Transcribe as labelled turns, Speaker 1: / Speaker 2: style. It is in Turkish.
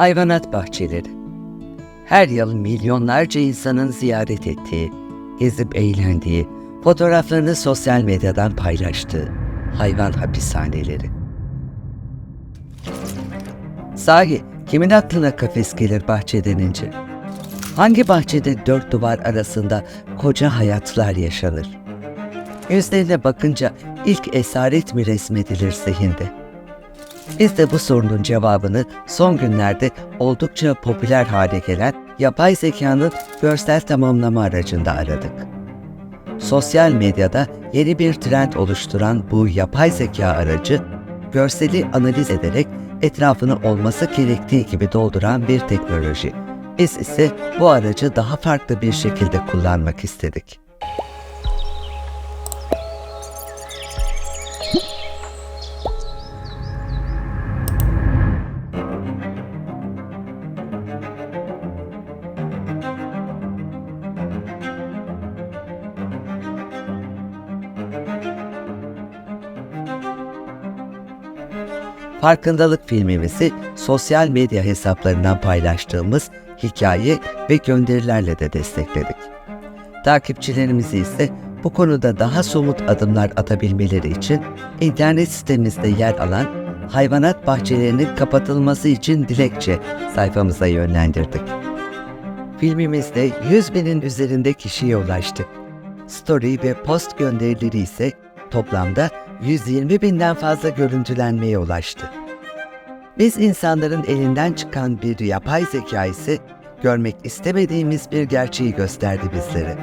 Speaker 1: Hayvanat bahçeleri. Her yıl milyonlarca insanın ziyaret ettiği, gezip eğlendiği, fotoğraflarını sosyal medyadan paylaştığı hayvan hapishaneleri. Sahi kimin aklına kafes gelir bahçe denince? Hangi bahçede dört duvar arasında koca hayatlar yaşanır? Yüzlerine bakınca ilk esaret mi resmedilir zihinde? Biz de bu sorunun cevabını son günlerde oldukça popüler hale gelen yapay zekanın görsel tamamlama aracında aradık. Sosyal medyada yeni bir trend oluşturan bu yapay zeka aracı, görseli analiz ederek etrafını olması gerektiği gibi dolduran bir teknoloji. Biz ise bu aracı daha farklı bir şekilde kullanmak istedik. Farkındalık filmimizi sosyal medya hesaplarından paylaştığımız hikaye ve gönderilerle de destekledik. Takipçilerimizi ise bu konuda daha somut adımlar atabilmeleri için internet sitemizde yer alan hayvanat bahçelerinin kapatılması için dilekçe sayfamıza yönlendirdik. Filmimizde 100 binin üzerinde kişiye ulaştı. Story ve post gönderileri ise toplamda 120 binden fazla görüntülenmeye ulaştı. Biz insanların elinden çıkan bir yapay zeka ise görmek istemediğimiz bir gerçeği gösterdi bizlere.